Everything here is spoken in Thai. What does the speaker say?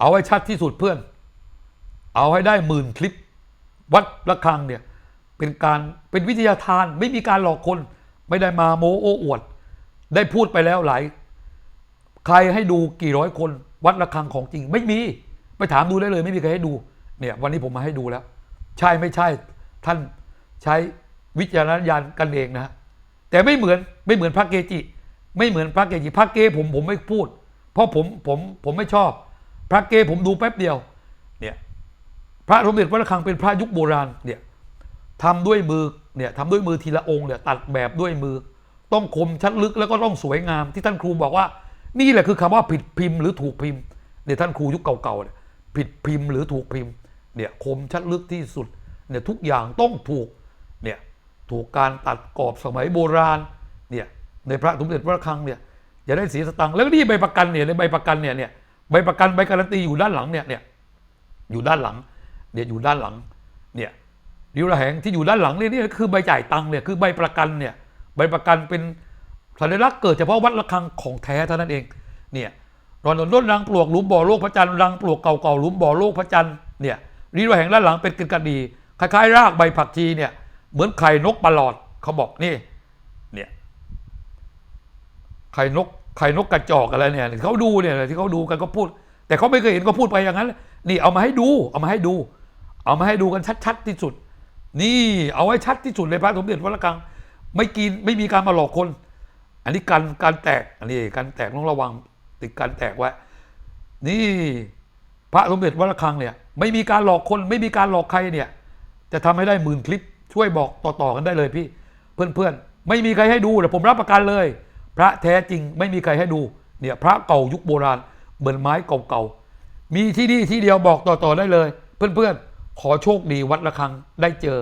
เอาให้ชัดที่สุดเพื่อน เอาให้ได้หมื่นคลิป วัดระฆังเนี่ย เป็นการเป็นวิทยาทานไม่มีการหลอกคน ไม่ได้มาโมโอ้อวด ได้พูดไปแล้วหลาย ใครให้ดูกี่ร้อยคน วัดระฆังของจริง ไม่มี ไปถามดูได้เลย ไม่มีใครให้ดู เนี่ยวันนี้ผมมาให้ดูแล้ว ใช่ไม่ใช่ท่านใช้วิจารณญาณกันเองนะ แต่ไม่เหมือนไม่เหมือนพระเกจิ ไม่เหมือนพระเกจิพระเกผมผมไม่พูด เพราะผมผมผมไม่ชอบ พระเกผมดูแป๊บเดียวเนี่ยพระสมเด็จวัดระฆังเป็นพระยุคโบราณเนี่ยทำด้วยมือเนี่ยทำด้วยมือทีละองค์เนี่ยตัดแบบด้วยมือ ต้องคมชัดลึกแล้วก็ต้องสวยงาม ที่ท่านครูบอกว่า นี่แหละคือคำว่าผิดพิมพ์หรือถูกพิมพ์เนี่ยท่านครูยุคเก่าๆเนี่ยผิดพิมพ์หรือถูกพิมพ์เนี่ยคมชัดลึกที่สุดเนี่ยทุกอย่างต้องถูกเนี่ยถูกการตัดกรอบสมัยโบราณเนี่ยในพระสมเด็จพระระฆังเนี่ยอย่าได้เสียสตังค์แล้วนี่ใบประกันเนี่ยในใบประกันเนี่ยเนี่ย ใบประกันใบการันตีอยู่ด้านหลังเนี่ยเนี่ยอยู่ด้านหลังเนี่ยอยู่ด้านหลังเนี่ยริ้วระแหงที่อยู่ด้านหลังเนี่ยนี่คือใบจ่ายตังค์เนี่ยคือใบประกันเนี่ยใบประกันเป็นสัญลักษณ์เกิดเฉพาะวัดระฆังของแท้เท่านั้นเองเนี่ยรอนต้นรังปลวกหลุมบ่อโลกพระจันทร์รังปลวกเก่าๆหลุมบ่อโลกพระจันทร์เนี่ยริ้วระแหงด้านหลังเป็นกึนกระดีคล้ายๆรากใบผักชีเนี่ยเหมือนไข่นกประหลอดเขาบอกนี่เนี่ยไข่นก ไข่นกกระจอกอะไรเนี่ยเขาดูเนี่ยที่เขาดูกันก็พูด แต่เขาไม่เคยเห็นก็พูดไปอย่างนั้น นี่เอามาให้ดูเอามาให้ดู เอามาให้ดูกันชัด ๆ ที่สุด นี่เอาไว้ชัดที่สุดเลยพระสมเด็จวัดระฆัง ไม่กินไม่มีการมาหลอกคน อันนี้การการแตกอันนี้การแตกต้องระวังติดการแตกไว้นี่พระสมเด็จวัดระฆังเนี่ยไม่มีการหลอกคนไม่มีการหลอกใครเนี่ย จะทำให้ได้หมื่นคลิปช่วยบอกต่อๆกันได้เลยพี่ เพื่อนๆ ไม่มีใครให้ดูแต่ผมรับประกันเลย พระแท้จริงไม่มีใครให้ดูเนี่ยพระเก่ายุคโบราณเหมือนไม้เก่าๆมีที่นี่ที่เดียวบอกต่อๆได้เลย เพื่อนๆขอโชคดีวัดระฆังได้เจอ